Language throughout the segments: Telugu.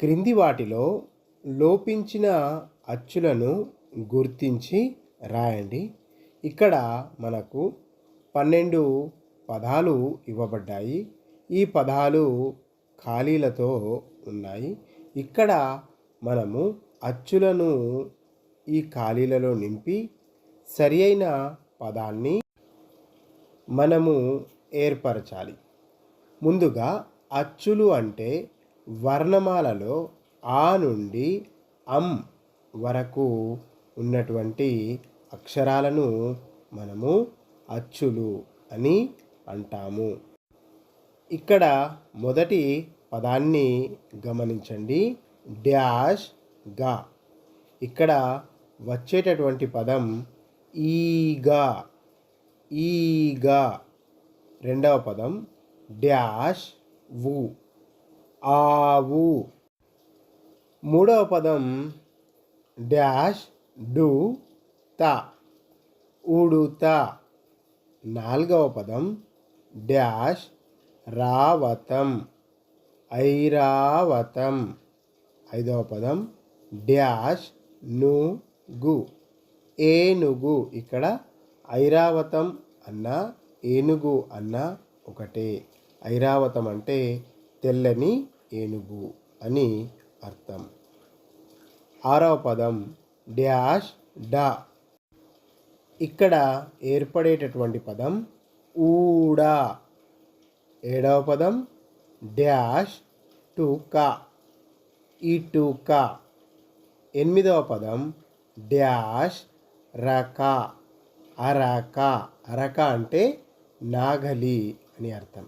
క్రింది వాటిలో లోపించిన అచ్చులను గుర్తించి రాయండి. ఇక్కడ మనకు పన్నెండు పదాలు ఇవ్వబడ్డాయి. ఈ పదాలు ఖాళీలతో ఉన్నాయి. ఇక్కడ మనము అచ్చులను ఈ ఖాళీలలో నింపి సరి అయిన పదాన్ని మనము ఏర్పరచాలి. ముందుగా అచ్చులు అంటే వర్ణమాలలో ఆ నుండి అం వరకు ఉన్నటువంటి అక్షరాలను మనము అచ్చులు అని అంటాము. ఇక్కడ మొదటి పదాన్ని గమనించండి. డ్యాష్గా. ఇక్కడ వచ్చేటటువంటి పదం ఈగా. ఈగా. రెండవ పదం డ్యాష్ వు. ఆవు. మూడవ పదం డ్యాష్ డు త. ఉడుత నాలుగవ పదం డ్యాష్ రావతం. ఐరావతం. ఐదవ పదం డ్యాష్ నుగు. ఏనుగు. ఇక్కడ ఐరావతం అన్న ఏనుగు అన్న ఒకటే. ఐరావతం అంటే తెల్లని ఏనుగు అని అర్థం. ఆరవ పదం డ్యాష్ డా. ఇక్కడ ఏర్పడేటటువంటి పదం ఊడా. ఏడవ పదం డ్యాష్ టుక. ఇటుక ఎనిమిదవ పదం డ్యాష్ రక. అరక అరక అంటే నాగలి అని అర్థం.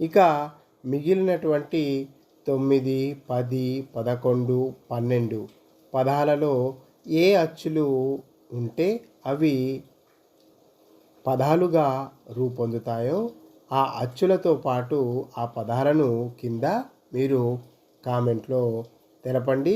ఇక మిగిలినటువంటి తొమ్మిది పది పదకొండు పన్నెండు పదాలలో ఏ అచ్చులు ఉంటే అవి పదాలుగా రూపొందుతాయో ఆ అచ్చులతో పాటు ఆ పదాలను కింద మీరు కామెంట్లో తెలపండి.